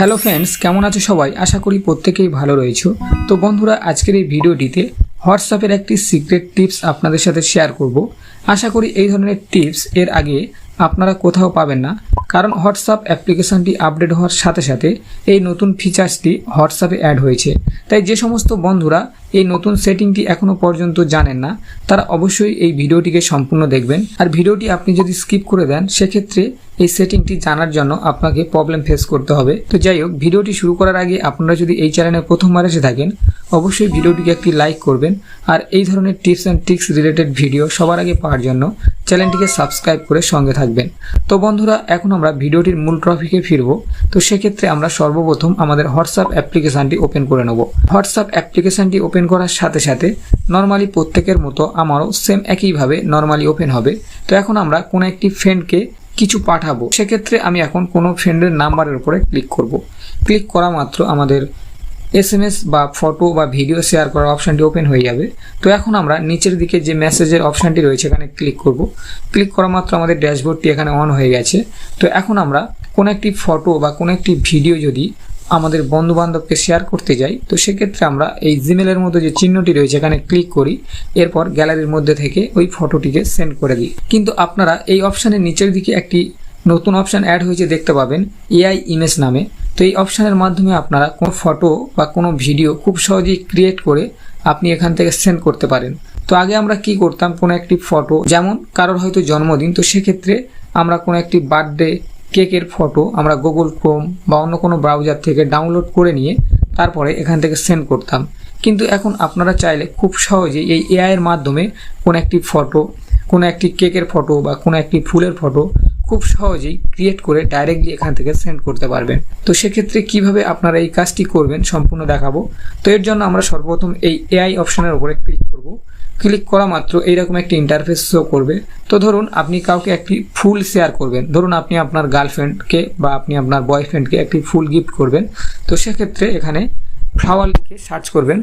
Hello friends, কেমন আছো সবাই? আশা করি প্রত্যেকেই ভালো রয়েছো। তো বন্ধুরা, আজকের এই ভিডিওটিতে হোয়াটসঅ্যাপের একটি সিক্রেট টিপস আপনাদের সাথে শেয়ার করব। আশা করি এই ধরনের টিপস এর আগে আপনারা কোথাও পাবেন না, কারণ হোয়াটসঅ্যাপ অ্যাপ্লিকেশনটি আপডেট হওয়ার সাথে সাথে এই নতুন ফিচার্সটি হোয়াটসঅ্যাপে অ্যাড হয়েছে। তাই যে সমস্ত বন্ধুরা এই নতুন সেটিংটি এখনও পর্যন্ত জানেন না, তারা অবশ্যই এই ভিডিওটিকে সম্পূর্ণ দেখবেন। আর ভিডিওটি আপনি যদি স্কিপ করে দেন, সেক্ষেত্রে এই সেটিংটি জানার জন্য আপনাকে প্রবলেম ফেস করতে হবে। তো যাই হোক, ভিডিওটি শুরু করার আগে আপনারা যদি এই চ্যানেলে প্রথমবার এসে থাকেন, অবশ্যই ভিডিওটিকে একটি লাইক করবেন। আর এই ধরনের tips and tricks related video সবার আগে পাওয়ার জন্য চ্যানেলটিকে সাবস্ক্রাইব করে সঙ্গে থাকবেন। তো বন্ধুরা, এখন আমরা ভিডিওটির মূল টপিকে ফিরবো। তো সেক্ষেত্রে আমরা সর্বপ্রথম আমাদের হোয়াটসঅ্যাপ অ্যাপ্লিকেশনটি ওপেন করে নেব। হোয়াটসঅ্যাপ অ্যাপ্লিকেশনটি ওপেন করার সাথে সাথে নর্মালি প্রত্যেকের মতো আমারও সেম একইভাবে নর্মালি ওপেন হবে। তো এখন আমরা কোনো একটি ফ্রেন্ডকে কিছু পাঠাবো। সেক্ষেত্রে আমি এখন কোনো ফ্রেন্ডের নাম্বারের উপরে ক্লিক করব। ক্লিক করা মাত্র আমাদের এস বা ফটো বা ভিডিও শেয়ার করার অপশানটি ওপেন হয়ে যাবে। তো এখন আমরা নিচের দিকে যে মেসেজের অপশানটি রয়েছে, এখানে ক্লিক করব। ক্লিক করা মাত্র আমাদের ড্যাশবোর্ডটি এখানে অন হয়ে গেছে। তো এখন আমরা কোনো একটি ফটো বা কোনো একটি ভিডিও যদি আমাদের বন্ধু বান্ধবকে শেয়ার করতে যাই, তো সেক্ষেত্রে আমরা এই জিমেলের মধ্যে যে চিহ্নটি রয়েছে, এখানে ক্লিক করি, এরপর গ্যালারির মধ্যে থেকে ওই ফটোটিকে সেন্ড করে দিই। কিন্তু আপনারা এই অপশানের নিচের দিকে একটি নতুন অপশান অ্যাড হয়েছে দেখতে পাবেন এআই ইমেজ নামে। তো এই অপশানের মাধ্যমে আপনারা কোনো ফটো বা কোনো ভিডিও খুব সহজেই ক্রিয়েট করে আপনি এখান থেকে সেন্ড করতে পারেন। তো আগে আমরা কি করতাম, কোনো একটি ফটো যেমন কারোর হয়তো জন্মদিন, তো সেক্ষেত্রে আমরা কোনো একটি বার্থডে কেকের ফটো আমরা গুগল ক্রোম বা অন্য কোনো ব্রাউজার থেকে ডাউনলোড করে নিয়ে তারপরে এখান থেকে সেন্ড করতাম। কিন্তু এখন আপনারা চাইলে খুব সহজেই এই এআইয়ের মাধ্যমে কোনো একটি ফটো কোনো একটি কেকের ফটো বা কোনো একটি ফুলের ফটো খুব সহজেই ক্রিয়েট করে ডাইরেক্টলি এখান থেকে সেন্ড করতে পারবেন। তো সেক্ষেত্রে কীভাবে আপনারা এই কাজটি করবেন সম্পূর্ণ দেখাবো। তো এর জন্য আমরা সর্বপ্রথম এই এআই অপশনের উপরে ক্লিক করব। ক্লিক করা মাত্র এইরকম একটি ইন্টারফেস শো করবে। তো ধরুন আপনি কাউকে একটি ফুল শেয়ার করবেন। ধরুন আপনি আপনার গার্লফ্রেন্ডকে বা আপনি আপনার বয়ফ্রেন্ডকে একটি ফুল গিফট করবেন। তো সেক্ষেত্রে এখানে ফ্লাওয়ার লিখে সার্চ করবেন।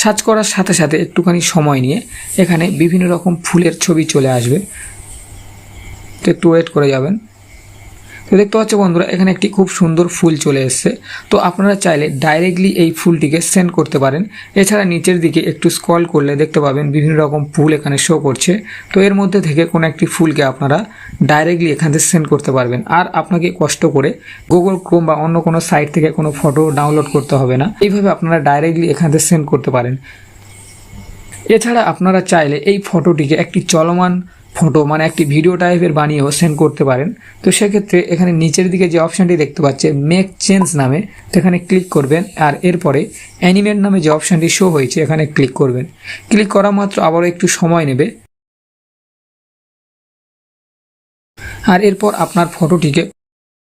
সার্চ করার সাথে সাথে একটুখানি সময় নিয়ে এখানে বিভিন্ন রকম ফুলের ছবি চলে আসবে। তো একটু ওয়েট করে যাবেন। তো দেখতে পাচ্ছ বন্ধুরা, এখানে একটি খুব সুন্দর ফুল চলে এসছে। তো আপনারা চাইলে ডাইরেক্টলি এই ফুলটিকে সেন্ড করতে পারেন। এছাড়া নিচের দিকে একটু স্ক্রল করলে দেখতে পাবেন বিভিন্ন রকম ফুল এখানে শো করছে। তো এর মধ্যে থেকে কোনো একটি ফুলকে আপনারা ডাইরেক্টলি এখান থেকে সেন্ড করতে পারবেন। আর আপনাকে কষ্ট করে গুগল ক্রোম বা অন্য কোনো সাইট থেকে কোনো ফটো ডাউনলোড করতে হবে না। এইভাবে আপনারা ডাইরেক্টলি এখান থেকে সেন্ড করতে পারেন। এছাড়া আপনারা চাইলে এই ফটোটিকে একটি চলমান ফটো মানে একটি ভিডিও টাইপের বানিয়েও সেন্ড করতে পারেন। তো সেক্ষেত্রে এখানে নিচের দিকে যে অপশানটি দেখতে পাচ্ছে মেক চেঞ্জ নামে, তো এখানে ক্লিক করবেন আর এরপরে অ্যানিমেট নামে যে অপশানটি শো হয়েছে, এখানে ক্লিক করবেন। ক্লিক করা মাত্র আবারও একটু সময় নেবে। আর এরপর আপনার ফটোটিকে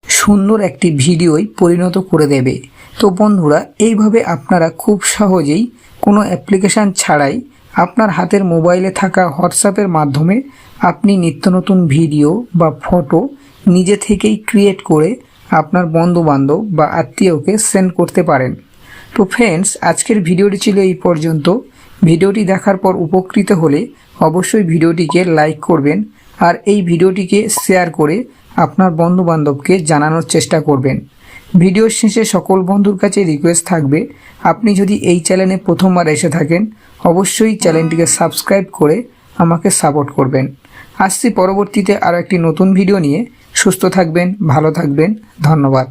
সুন্দর একটি ভিডিওয় পরিণত করে দেবে। তো বন্ধুরা, এইভাবে আপনারা খুব সহজেই কোনো অ্যাপ্লিকেশান ছাড়াই আপনার হাতের মোবাইলে থাকা হোয়াটসঅ্যাপের মাধ্যমে আপনি নিত্য নতুন ভিডিও বা ফটো নিজে থেকেই ক্রিয়েট করে আপনার বন্ধুবান্ধব বা আত্মীয়কে সেন্ড করতে পারেন। তো ফ্রেন্ডস আজকের ভিডিওটি ছিল এই পর্যন্ত। ভিডিওটি দেখার পর উপকৃত হলে অবশ্যই ভিডিওটিকে লাইক করবেন আর এই ভিডিওটিকে শেয়ার করে আপনার বন্ধুবান্ধবকে জানানোর চেষ্টা করবেন। ভিডিওর শেষে সকল বন্ধুর কাছে রিকোয়েস্ট থাকবে, আপনি যদি এই চ্যানেলে প্রথমবার এসে থাকেন, অবশ্যই চ্যানেলটিকে সাবস্ক্রাইব করে আমাকে সাপোর্ট করবেন। আসছি পরবর্তীতে আরও একটি নতুন ভিডিও নিয়ে। সুস্থ থাকবেন ভালো থাকবেন। ধন্যবাদ।